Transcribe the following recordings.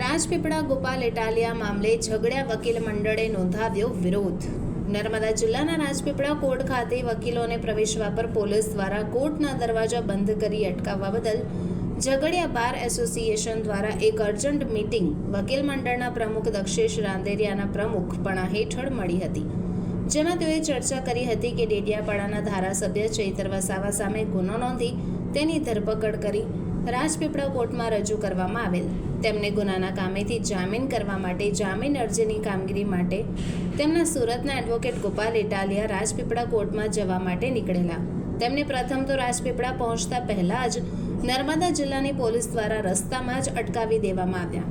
રાજપીપળા ગોપાલ ઇટાલિયા મામલે ઝઘડ્યા વકીલ મંડળે નોંધાવ્યો વિરોધ. નર્મદા જિલ્લાના રાજપીપળા કોર્ટ ખાતે વકીલોને પ્રવેશવા પર પોલીસ દ્વારા કોર્ટના દરવાજા બંધ કરી અટકાવવા બદલ ઝઘડિયા બાર એસોસિએશન દ્વારા એક અર્જન્ટ મીટિંગ વકીલ મંડળના પ્રમુખ દક્ષેશ રાંદેરિયાના પ્રમુખપણા હેઠળ મળી હતી. જેમાં તેઓએ ચર્ચા કરી હતી કે ડેડિયાપાડાના ધારાસભ્ય ચૈતર વસાવા સામે ગુનો નોંધી તેની ધરપકડ કરી રાજપીપળા કોર્ટમાં રજૂ કરવામાં આવેલ. તેમને ગુનાના કામેથી જામીન કરવા માટે જામીન અરજીની કામગીરી માટે તેમના સુરતના એડવોકેટ ગોપાલ ઇટાલિયા રાજપીપળા કોર્ટમાં જવા માટે નીકળેલા. તેમને પ્રથમ તો રાજપીપળા પહોંચતા પહેલા જ નર્મદા જિલ્લાની પોલીસ દ્વારા રસ્તામાં જ અટકાવી દેવામાં આવ્યા.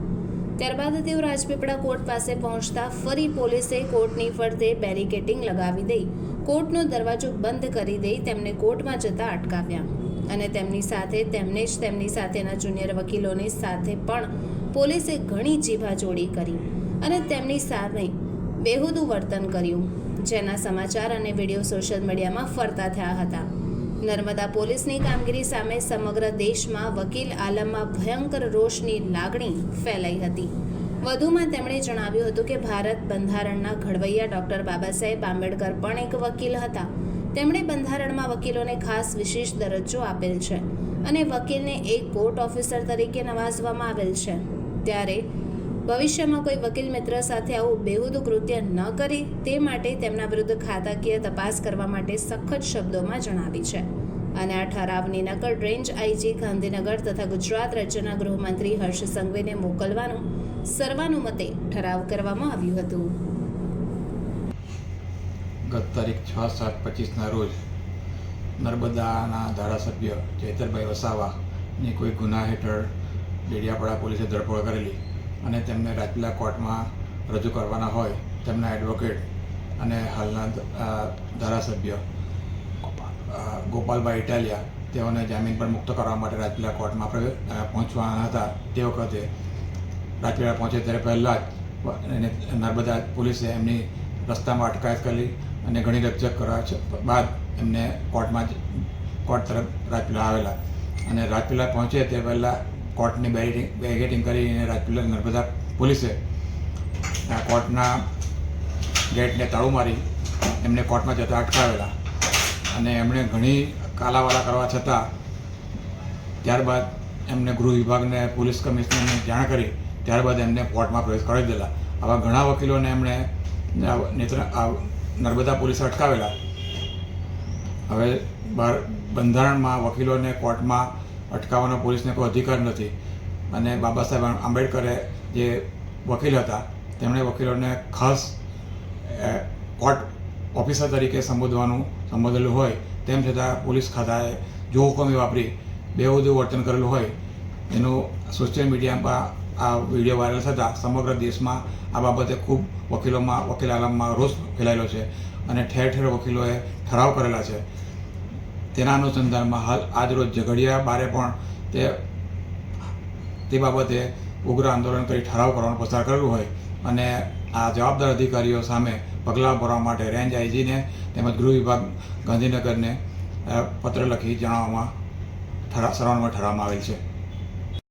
ત્યારબાદ તેઓ રાજપીપળા કોર્ટ પાસે પહોંચતા ફરી પોલીસે કોર્ટની ફરતે બેરિકેટિંગ લગાવી દઈ, કોર્ટનો દરવાજો બંધ કરી દઈ તેમને કોર્ટમાં જતા અટકાવ્યા. અને તેમની સાથે, તેમને જ તેમની સાથેના જુનિયર વકીલોની સાથે પણ પોલીસે ઘણી જીભાજોડી કરી અને તેમની સામે બેહુદું વર્તન કર્યું. જેના સમાચાર અને વીડિયો સોશિયલ મીડિયામાં ફરતા થયા હતા. નર્મદા પોલીસની કામગીરી સામે સમગ્ર દેશમાં વકીલ આલમમાં ભયંકર રોષની લાગણી ફેલાઈ હતી. વધુમાં તેમણે જણાવ્યું હતું કે ભારત બંધારણના ઘડવૈયા ડૉક્ટર બાબા સાહેબ આંબેડકર પણ એક વકીલ હતા. તેમણે બંધારણમાં વકીલોને ખાસ વિશેષ દરજ્જો આપેલ છે અને વકીલને એક કોર્ટ ઓફિસર તરીકે નવાજવામાં આવેલ છે. ત્યારે ભવિષ્યમાં કોઈ વકીલ મિત્ર સાથે આવું બેહુદ કૃત્ય ન કરે તે માટે તેમના વિરુદ્ધ ખાતાકીય તપાસ કરવા માટે સખત શબ્દોમાં જણાવી છે. અને આ ઠરાવની નકલ રેન્જ આઈજી, ગાંધીનગર તથા ગુજરાત રાજ્યના ગૃહમંત્રી હર્ષ સંઘવીને મોકલવાનું સર્વાનુમતે ઠરાવ કરવામાં આવ્યું હતું. ગત તારીખ છ સાત પચીસના રોજ નર્મદાના ધારાસભ્ય ચૈતરભાઈ વસાવાની કોઈ ગુના હેઠળ ડેડિયાપાડા પોલીસે ધરપકડ કરેલી અને તેમને રાજપીલા કોર્ટમાં રજૂ કરવાના હોય તેમના એડવોકેટ અને હાલના ધારાસભ્ય ગોપાલભાઈ ઇટાલિયા તેઓને જામીન પર મુક્ત કરવા માટે રાજપીલા કોર્ટમાં પહોંચવાના હતા. તે વખતે રાજપીલા પહોંચે ત્યારે પહેલાં જ નર્મદા પોલીસે એમની રસ્તામાં અટકાયત કરી અને ઘણી રકઝક કરવા બાદ એમને કોર્ટમાં જ, કોર્ટ તરફ રાજપીલા આવેલા. અને રાજપીલા પહોંચે તે પહેલાં કોર્ટની બેરિટિંગ બેગેટિંગ કરીને રાજપીલા નર્મદા પોલીસે કોર્ટના ગેટને તાળું મારી એમને કોર્ટમાં જતા અટકાવેલા. અને એમણે ઘણી કાલાવાલા કરવા છતાં ત્યારબાદ એમને ગૃહ વિભાગને, પોલીસ કમિશનરને જાણ કરી, ત્યારબાદ એમને કોર્ટમાં પ્રવેશ કરાવી દીધેલા. આવા ઘણા વકીલોને એમણે, નેત્ર નર્મદા પોલીસે અટકાવેલા. હવે બાર બંધારણમાં વકીલોને કોર્ટમાં અટકાવવાનો પોલીસને કોઈ અધિકાર નથી. અને બાબા સાહેબ આંબેડકરે જે વકીલ હતા, તેમણે વકીલોને ખાસ કોર્ટ ઓફિસર તરીકે સંબોધવાનું સંબોધેલું હોય, તેમ છતાં પોલીસ ખાતાએ જો હુકમી વાપરી બેહુદું વર્તન કરેલું હોય, એનું સોશિયલ મીડિયામાં આ વીડિયો વાયરલ થતાં સમગ્ર દેશમાં આ બાબતે ખૂબ વકીલોમાં વકીલ આલમમાં રોષ ફેલાયેલો છે અને ઠેર ઠેર વકીલોએ ઠરાવ કરેલા છે. તેના અનુસંધાનમાં હાલ આજરોજ ઝઘડિયા બારે પણ તે તે બાબતે ઉગ્ર આંદોલન કરી ઠરાવ કરવાનું પસાર કરેલું હોય અને આ જવાબદાર અધિકારીઓ સામે પગલાં ભરવા માટે રેન્જ આઈજીને તેમજ ગૃહ વિભાગ ગાંધીનગરને પત્ર લખી જણાવવામાં ઠરા સર્વાનુમતે ઠરાવવામાં આવેલ છે.